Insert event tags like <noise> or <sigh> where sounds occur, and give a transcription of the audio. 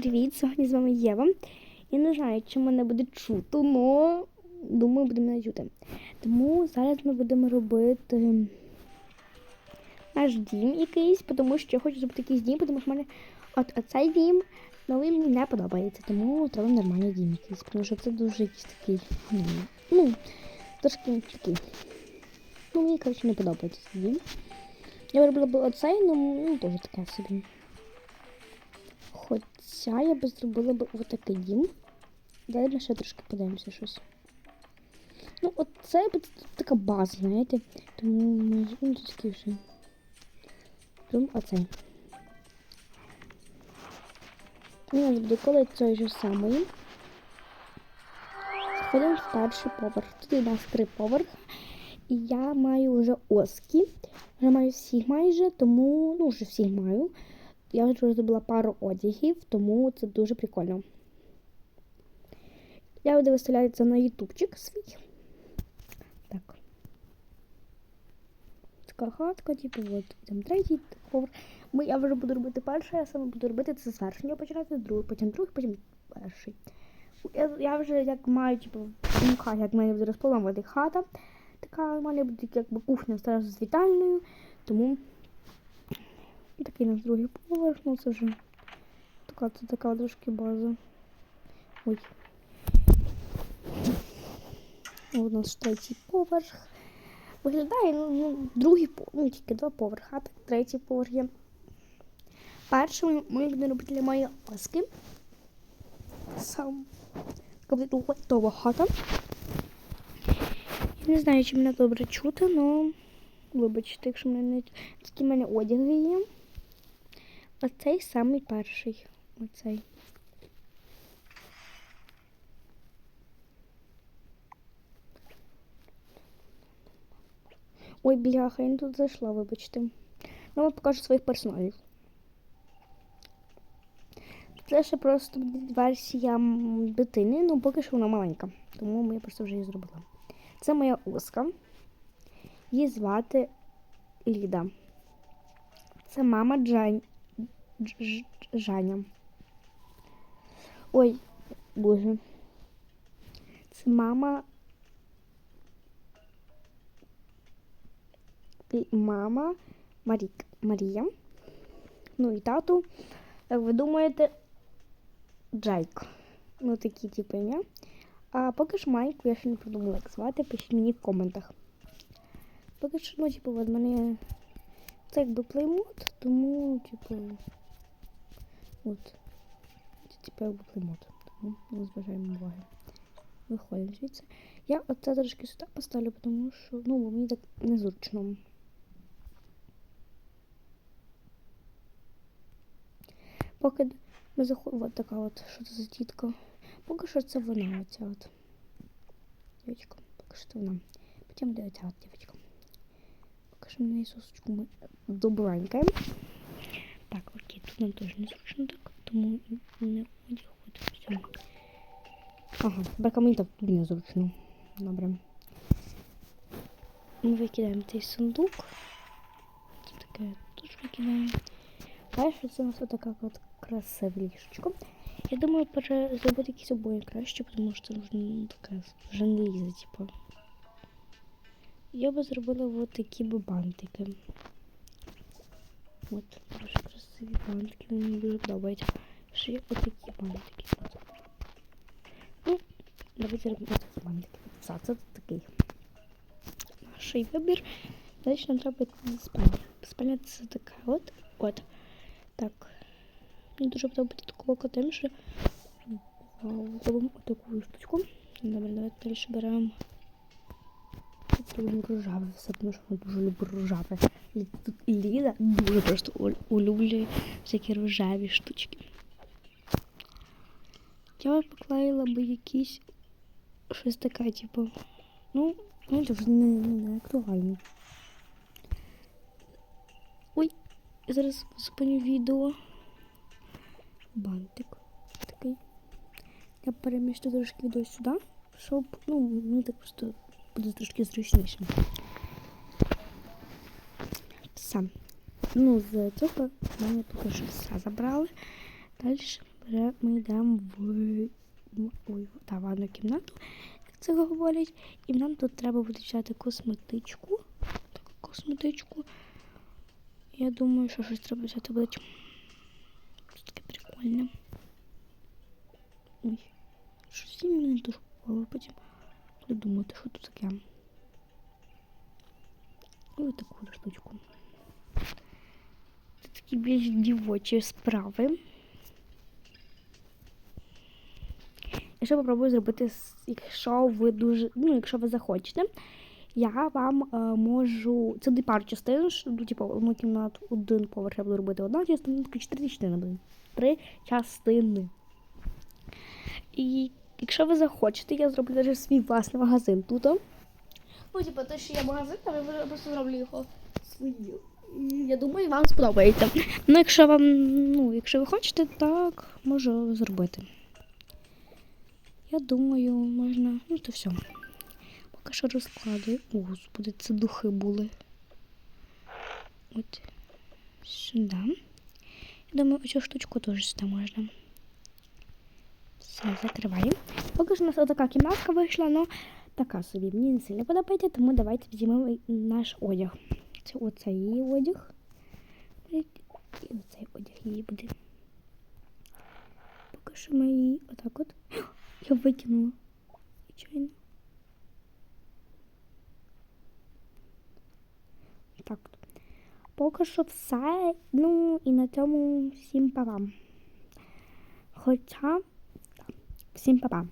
Привіт, сьогодні з вами Єва. Я не знаю, чи мене буде чути, але думаю, буде мене чути. Тому зараз ми будемо робити наш дім якийсь, тому що я хочу зробити якийсь дім, тому що мене от оцей дім новий мені не подобається. Тому треба нормальний дім якийсь, тому що це дуже якийсь такий, ну, трошки такий. Ну, мені, коротше, не подобається цей дім. Я робила б оцей, ну, ну теж таке собі. Хоча я би зробила б отакий дім. Далі ще трошки подивимося щось. Ну, от це буде така база, знаєте. Тому ми зробимо такий вже. Зробимо оцей. У нас буде коли той же самий. Сходимо в перший поверх. Тут у нас три поверхи. І я маю вже оски. Вже маю всіх майже, тому, ну, вже всіх маю. Я вже зробила пару одягів, тому це дуже прикольно. Я буду виставляти це на ютубчик свій. Так. Така хатка, типу, от там третій поверх. Ми, я вже буду робити перший, я саме буду робити це з верхнього починати, другий, потім другий, потім перший. Я, я вже як маю, типу, в думках, як в мене буде розпланована хата. Така мене буде якби кухня з вітальною, тому такий у нас другий поверх, ну це вже така, це така трошки база. Ой. О, у нас третій поверх. Виглядає, ну, ну другий ну тільки два поверхи, а так третій поверх є. Перший ми будемо робити для моєї оски. Сам буде готова хата. Я не знаю, чи мене добре чути, але вибачте, якщо мене не тільки в мене одяги є. Оцей самий перший. Оцей. Ой, бляха, я не тут зайшла, вибачте. Ну, вам покажу своїх персонажів. Це ще просто версія дитини, ну поки що вона маленька, тому я просто вже її зробила. Це моя оска. Її звати Ліда. Це мама Джань. Ж- Жаня. Ой, боже. Це мама. І Мама Марік, Марія. Ну і тату, як ви думаєте, Джайк. Ну, такі типу ім'я. А поки що Майку я ще не придумала, як звати, пишіть мені в коментах. Поки що, ну, типу, от мене це якби плеймод, тому, типу, от. Типу якби. Тому не зважаємо уваги. Виходимо звідси. Я оце трошки сюди поставлю, тому що, ну, мені так незручно. Поки ми заходимо, от така от, що це за тітка. Поки що це вона, оця от. Дівчинка, поки що це вона. Потім буде оця от дівчинка. Поки що на Ісусочку ми добренька. Нам теж не зручно так, тому не одяг от все. Ага, тепер мені так тут незручно. Добре. Ми викидаємо цей сундук. Це таке теж викидаємо. Перше це у нас така от красива ліжечко. Я думаю, пере- зробити якісь обоє краще, тому що це ну, таке вже не лізе, типу. Я би зробила от такі бантики. От, дуже красиві бантики, мені дуже подобаються. Ще є отакі бантики. Ну, давайте зробимо отакі бантики. Це, це такий. Наш вибір. Далі нам треба йти на спальня. Спальня це така от. От. Так. Мені дуже подобається такого кота, що робимо таку штучку. Добре, давайте далі беремо. Тут робимо рожаве все, тому що вона дуже. Тут Ліза дуже просто улюблює всякі рожеві штучки. Я поклеїла би якісь щось таке, типу. Ну, ну це вже не, не актуально. Ой, я зараз зупиню відео. Бантик такий. Я переміщу трошки відео сюди, щоб, ну, мені так просто буде трошки зручніше. Все. Ну, з цього в мене поки що все забрали. Далі ми йдемо в, ой, та, ванну кімнату, як це говорять. І нам тут треба буде взяти косметичку. Таку косметичку. Я думаю, що щось треба взяти буде. Щось таке прикольне. Ой, щось мені дуже попало. Потім буду думати, що тут таке. Ось таку штучку. Такі дівочі справи. Я ще попробую зробити, якщо ви дуже, ну, якщо ви захочете, я вам е, можу. Це дві пару частин, ну, типу, одну кімнату, один поверх я буду робити одна частина, ну, три частини буде. Три частини. І якщо ви захочете, я зроблю навіть свій власний магазин тут. Ну, типу, те, що я магазин, а я просто зроблю його свою. Я думаю, вам сподобається. Ну, якщо вам, ну, якщо ви хочете, так можу зробити. Я думаю, можна. Ну, то все. Поки що розкладую. О, господи, це духи були. От. Сюди. Я думаю, оцю штучку теж сюди можна. Все, закриваємо. Поки що у нас така кімнатка вийшла, але така собі. Мені не сильно подобається, тому давайте візьмемо наш одяг. Це оцей її одяг. І оцей одяг її буде. Поки що ми її отак от. <gasps> Я викинула. Звичайно. Так. Поки що все. Ну і на цьому всім па-пам. Хоча. Всім па-пам.